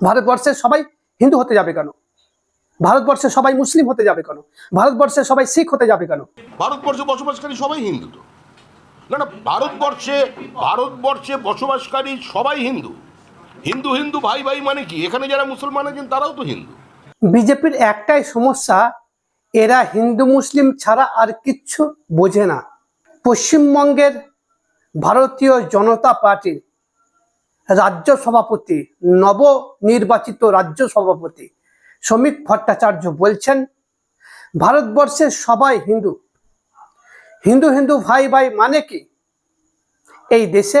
ভারতবর্ষের সবাই হিন্দু হতে যাবে কেন? ভারতবর্ষে সবাই মুসলিম হতে যাবে কেন? ভারতবর্ষে সবাই শিখ হতে যাবে কেন? ভারতবর্ষে বসবাসকারী সবাই হিন্দু তো। না না ভারতবর্ষে ভারতবর্ষে বসবাসকারী সবাই হিন্দু। হিন্দু হিন্দু ভাই ভাই মানে কি? এখানে যারা মুসলমান আছেন তারাও তো হিন্দু। বিজেপির একটাই সমস্যা এরা হিন্দু মুসলিম ছাড়া আর কিচ্ছু বোঝে না। পশ্চিমবঙ্গের ভারতীয় জনতা পার্টির রাজ্য সভাপতি, নবনির্বাচিত রাজ্য সভাপতি শ্রমিক ভট্টাচার্য বলছেন ভারতবর্ষের সবাই হিন্দু। হিন্দু হিন্দু ভাই ভাই মানে কি? এই দেশে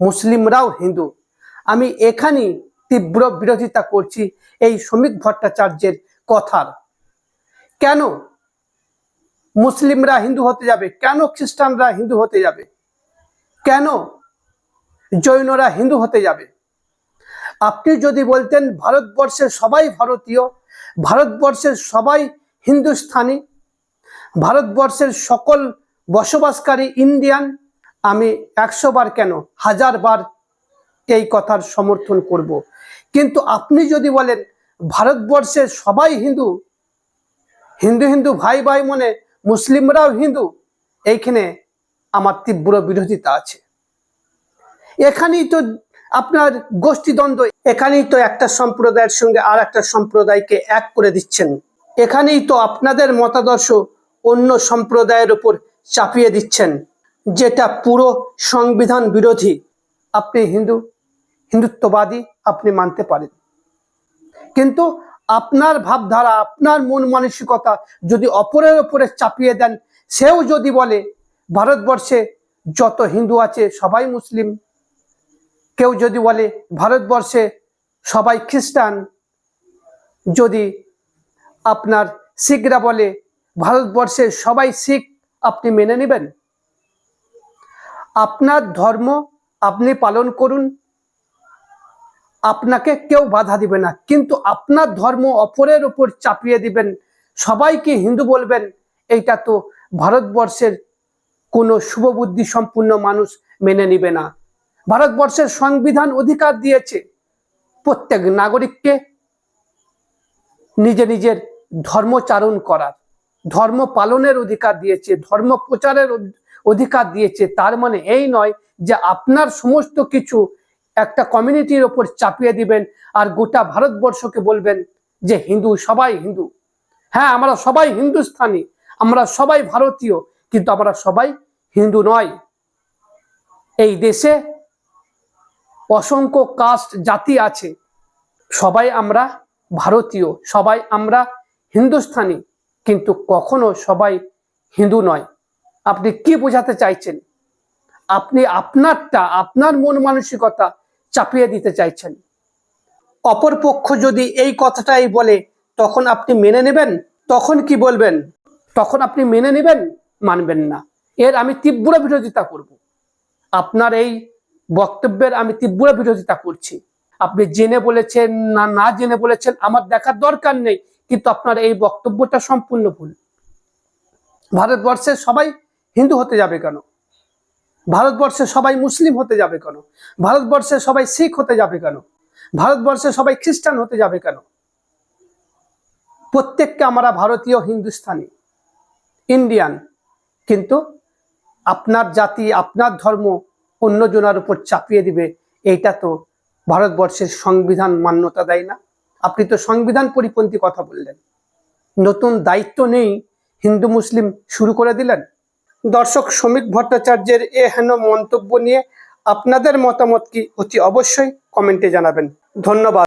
মুসলিমরাও হিন্দু। আমি এখানেই তীব্র বিরোধিতা করছি এই শ্রমিক ভট্টাচার্যের কথার। কেন মুসলিমরা হিন্দু হতে যাবে? কেন খ্রিস্টানরা হিন্দু হতে যাবে? কেন জৈনরা হিন্দু হতে যাবে। আপনি যদি বলতেন ভারতবর্ষের সবাই ভারতীয়, ভারতবর্ষের সবাই হিন্দুস্থানি, ভারতবর্ষের সকল বসবাসকারী ইন্ডিয়ান, আমি একশো বার কেন, হাজার বার এই কথার সমর্থন করব। কিন্তু আপনি যদি বলেন ভারতবর্ষের সবাই হিন্দু হিন্দু হিন্দু ভাই ভাই মনে, মুসলিমরাও হিন্দু, এইখানে আমার তীব্র বিরোধিতা আছে। এখানেই তো আপনার গোষ্ঠীদ্বন্দ্ব, এখানেই তো একটা সম্প্রদায়ের সঙ্গে আর একটা সম্প্রদায়কে এক করে দিচ্ছেন। এখানেই তো আপনাদের মতাদর্শ অন্য সম্প্রদায়ের উপর চাপিয়ে দিচ্ছেন, যেটা পুরো সংবিধান বিরোধী। আপনি হিন্দু, হিন্দুত্ববাদী, আপনি মানতে পারেন। কিন্তু আপনার ভাবধারা, আপনার মন মানসিকতা যদি অপরের ওপরে চাপিয়ে দেন, সেও যদি বলে, ভারতবর্ষে যত হিন্দু আছে, সবাই মুসলিম। কেউ যদি বলে ভারতবর্ষে সবাই খ্রিস্টান, যদি আপনার শিখরা বলে ভারতবর্ষে সবাই শিখ, আপনি মেনে নেবেন? আপনার ধর্ম আপনি পালন করুন। আপনাকে কেউ বাধা দিবে না, কিন্তু আপনার ধর্ম অপরের উপর চাপিয়ে দিবেন। সবাইকে হিন্দু বলবেন, এইটা তো ভারতবর্ষের কোনো শুভবুদ্ধি সম্পূর্ণ মানুষ মেনে নিবে না। ভারতবর্ষের সংবিধান অধিকার দিয়েছে। প্রত্যেক নাগরিককে নিজে নিজের ধর্মচারণ করার, ধর্ম পালনের অধিকার দিয়েছে, ধর্ম প্রচারের অধিকার দিয়েছে। তার মানে এই নয় যে আপনার সমস্ত কিছু একটা কমিউনিটির ওপর চাপিয়ে দিবেন আর গোটা ভারতবর্ষকে বলবেন যে হিন্দু সবাই হিন্দু। হ্যাঁ আমরা সবাই হিন্দুস্থানি, আমরা সবাই ভারতীয়, কিন্তু আমরা সবাই হিন্দু নয়। এই দেশে অসংখ্য কাস্ট জাতি আছে। সবাই আমরা ভারতীয়, সবাই আমরা হিন্দুস্থানি, কিন্তু কখনো সবাই হিন্দু নয়। আপনি কি বোঝাতে চাইছেন? আপনি আপনারটা, আপনার মন মানসিকতা চাপিয়ে দিতে চাইছেন। অপর পক্ষ যদি এই কথাটাই বলে, তখন আপনি মেনে নেবেন? তখন কি বলবেন? তখন আপনি মেনে নেবেন? মানবেন না। এর আমি তীব্র বিরোধিতা করব। আপনার এই বক্তব্যের আমি তীব্র বিরোধিতা করছি। আপনি জেনে বলেছেন না না জেনে বলেছেন, আমার দেখার দরকার নেই, কিন্তু আপনার এই বক্তব্যটা সম্পূর্ণ ভুল। ভারতবর্ষের সবাই হিন্দু হতে যাবে কেন? ভারতবর্ষে সবাই মুসলিম হতে যাবে কেন? ভারতবর্ষে সবাই শিখ হতে যাবে কেন? ভারতবর্ষে সবাই খ্রিস্টান হতে যাবে কেন? প্রত্যেককে আমরা ভারতীয় হিন্দুস্তানি, ইন্ডিয়ান, কিন্তু আপনার জাতি, আপনার ধর্ম অন্যজনের উপর চাপিয়ে দিবে, এইটা তো ভারতবর্ষের সংবিধান মান্যতা দেয় না। আপনি তো সংবিধান পরিপন্থী কথা বললেন। নতুন দায়িত্ব নেই হিন্দু মুসলিম শুরু করে দিলেন। দর্শক শ্রমিক ভট্টাচার্যের এ হেন মন্তব্য নিয়ে আপনাদের মতামত কি অতি অবশ্যই কমেন্টে জানাবেন। ধন্যবাদ।